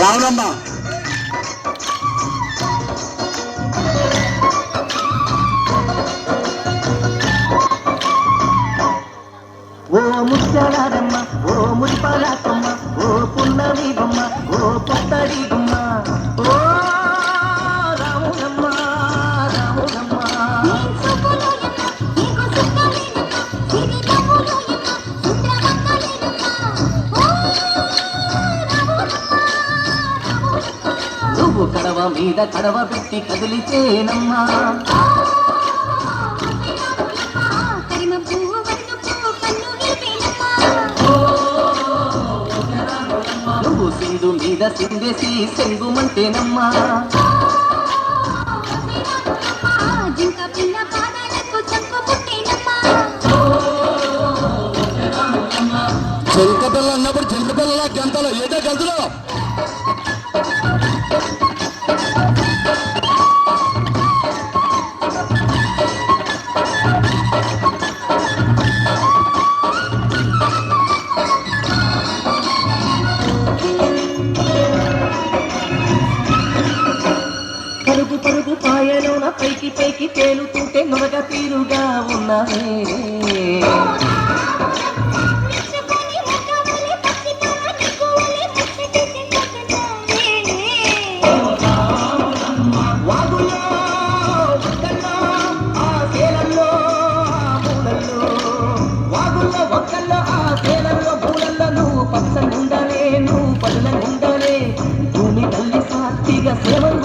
రావునమ్మ ఓ ముత్యాలమ్మ ఓ మురిపాలకమ్మ ఓ పున్నమి బొమ్మ ఓ పుత్తడి నువ్వు కడవ మీద కడవ పెట్టి కదిలితేనమ్మా నువ్వు సింధు మీద సింధేసి సెంగుమంటేనమ్మా. చెంక పిల్ల అన్నప్పుడు చెంక పిల్లల గంతలు ఏదో గంతలు. పరుగు పరుగు పాయలోన పైకి పైకి తేలుతుంటే మొదట తీరుగా ఉన్నవే ఉండలే నువ్వు పళ్ళనుండలే భూమి తల్లి సాక్షిగా సేవలు